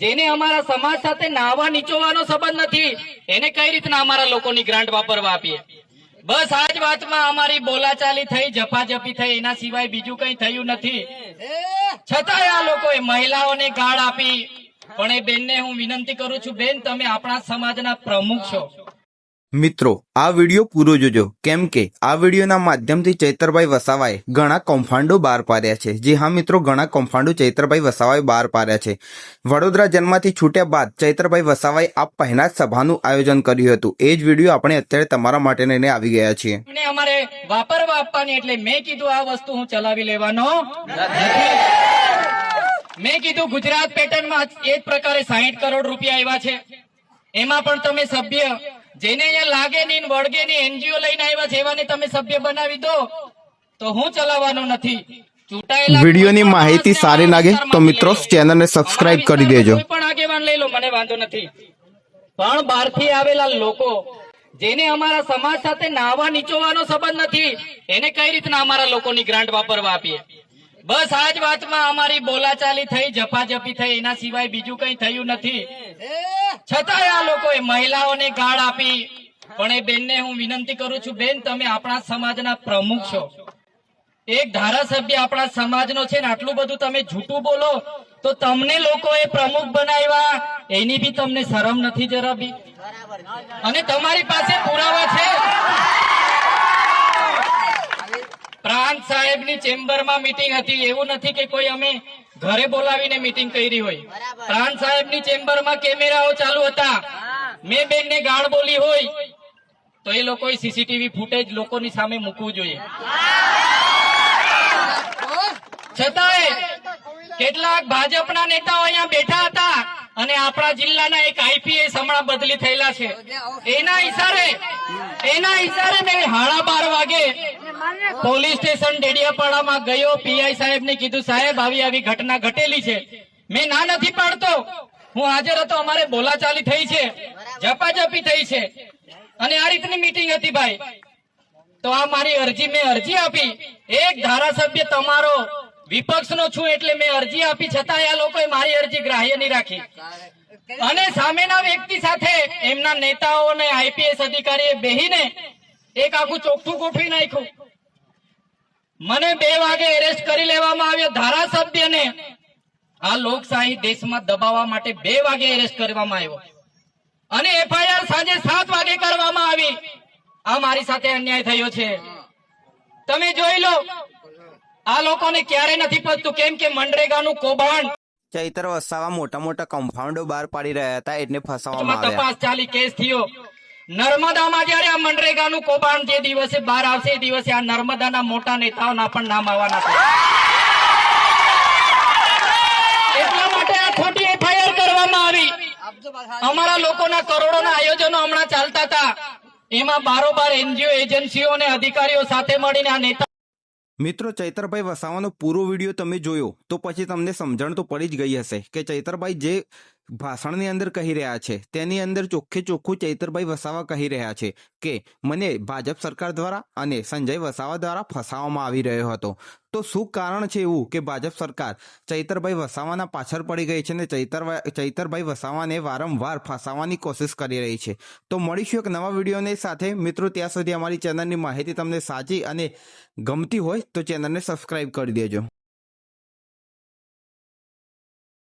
જેને અમારા સમાજ સાથે નાવા નીચોવાનો સંબંધ નથી, એને કઈ રીતના અમારા લોકોની ગ્રાન્ટ વાપરવા આપીએ? બસ આજ વાતમાં અમારી બોલાચાલી થઈ જપાજપી થઈ, એના સિવાય બીજું કઈ થયું નથી. છતાંય આ લોકોએ મહિલાઓને ગાળ આપી, પણ એ બેનને હું વિનંતી કરું છું, બેન, તમે આપણા સમાજના પ્રમુખ છો. મિત્રો, આ વીડિયો પૂરો જોજો. કેમ કે, આ વિડીયોના માધ્યમથી ચૈતરભાઈ વસાવાએ ઘણા કૌભાંડો બહાર પાડ્યા છે. જી હા, મિત્રો, ઘણા કૌભાંડો ચૈતરભાઈ વસાવાએ બહાર પાડ્યા છે. વડોદરા જન્મથી છૂટ્યા બાદ ચૈતરભાઈ વસાવાએ આ પહેલા જ સભાનું આયોજન કર્યું હતું. એ જ વીડિયો આપણે અત્યારે તમારા માટે લઈને આવી ગયા છીએ. અમારે વાપરવા આપવાની એટલે મેં કીધું આ વસ્તુ હું ચલાવી લેવાનો મેં કીધું ગુજરાત પેટર્નમાં એ જ પ્રકારે સાહીઠ કરોડ રૂપિયા આવ્યા છે. એમાં પણ તમે સભ્ય જેને અહીંયા લાગે નહીં વળગે નહીં એનજીઓ લઈને આવ્યા છે એવાને તમે સભ્ય બનાવી દો. તો હું ચલાવવાનો નથી. વિડીયોની માહિતી સારી લાગે તો મિત્રો ચેનલને સબસ્ક્રાઇબ કરી દેજો. પણ આગેવાન લઈ લો મને વાંધો નથી. પણ બહારથી આવેલા લોકો જેને અમારા સમાજ સાથે નાવા નીચોવાનો સંબંધ નથી એને કઈ રીતના અમારા લોકોની ગ્રાન્ટ વાપરવા આપીએ? બસ આજ વાતમાં અમારી બોલાચાલી થઈ જપાજપી થઈ, એના સિવાય બીજું કઈ થયું નથી. છતાંય આ લોકોએ મહિલાઓને ગાળ આપી. પણ એ બેનને હું વિનંતી કરું છું, બેન, તમે આપણા સમાજના પ્રમુખ છો. એક ધારાસભ્ય આપણા સમાજનો છે ને, આટલું બધું તમે જૂઠું બોલો, તો તમને લોકોએ પ્રમુખ બનાવ્યા. એની બી તમને શરમ નથી જરા બી અને તમારી પાસે પુરાવા છે. પ્રાંત ચેમ્બરમાં મીટિંગ હતી. એવું નથી કે કોઈ અમે ઘરે બોલાવીને મીટિંગ કરી હોય. પ્રાણ સાહેબની ચેમ્બરમાં કેમેરાઓ ચાલુ હતા. મેં બેન ને ગાળ બોલી હોય તો એ લોકો સીસીટીવી ફૂટેજ લોકોની સામે મૂકવું જોઈએ. છતાંય કેટલાક ભાજપના નેતાઓ અહીંયા બેઠા અને આપણા જિલ્લાના એક આઈપીએસ હમણાં બદલી થયેલા છે. એના ઈશારે એના ઈશારે મેં હાડા બાર વાગે પોલીસ સ્ટેશન ડેડિયાપાડામાં ગયો, પીઆઈ સાહેબ ને કીધું, સાહેબ, આવી આવી ઘટના ઘટેલી છે. મેં ના નથી પાડતો. હું હાજર હતો, અમારે બોલાચાલી થઈ છે. ઝપાઝપી થઈ છે. અને આ રીતની મીટિંગ હતી ભાઈ. તો આ મારી અરજી, મેં અરજી આપી. એક ધારાસભ્ય તમારો વિપક્ષનો છું એટલે મેં અરજી આપી છતાં આ લોકોએ મારી અરજી ગ્રાહ્ય નહીં રાખી. અને સામેના વ્યક્તિ સાથે એમના નેતાઓ અને આઈપીએસ અધિકારીએ બેહીને એક આખું ચોખ્ઠું ગોઠવી નાખ્યું. મને બે વાગે એરેસ્ટ કરી લેવામાં આવ્યો ધારાસભ્યને. આ લોકશાહી દેશમાં દબાવવા માટે બે વાગે એરેસ્ટ કરવામાં આવ્યો. અને એફઆઈઆર સાંજે સાત વાગે કરવામાં આવી. આ મારી સાથે અન્યાય થયો છે. તમે જોઈ લો આ લોકોને ક્યારે નથી પતતું કેમ કે મનરેગાનું કૌભાંડ ચૈતર વસાવા મોટા મોટા કમ્પાઉન્ડો બહાર પાડી રહ્યા હતા એટલે ફસાવવામાં આવ્યા. તપાસ ચાલી કેસ થયો. નર્મદામાં જયારે આ મનરેગાનું કૌભાંડ જે દિવસે બહાર આવશે એ દિવસે આ નર્મદાના મોટા નેતાઓના પણ નામ આવવાના છે. એટલા માટે આ ખોટી એફઆઈઆર કરવામાં આવી. અમારા લોકોના કરોડોના આયોજનો હમણાં ચાલતા હતા. એમાં બારોબાર એનજીઓ એજન્સીઓ અને અધિકારીઓ સાથે મળીને આ નેતા મિત્રો, ચૈતરભાઈ વસાવાનો પૂરો વીડિયો તમે જોયો, તો પછી તમને સમજણ તો પડી જ ગઈ હશે કે ચૈતરભાઈ જે ભાષણની અંદર કહી રહ્યા છે. તેની અંદર ચોખ્ખે ચોખ્ખું ચૈતરભાઈ વસાવા કહી રહ્યા છે કે, મને ભાજપ સરકાર દ્વારા અને સંજય વસાવા દ્વારા ફસાવવામાં આવી રહ્યો હતો. તો શું કારણ છે એવું કે ભાજપ સરકાર ચૈતરભાઈ વસાવાના પાછળ પડી ગઈ છે અને ચૈતર ચૈતરભાઈ વસાવાને વારંવાર ફસાવવાની કોશિશ કરી રહી છે? તો મળીશું એક નવા વિડીયોની સાથે. મિત્રો, ત્યાં સુધી અમારી ચેનલની માહિતી તમને સાચી અને ગમતી હોય તો ચેનલને સબસ્ક્રાઈબ કરી દેજો.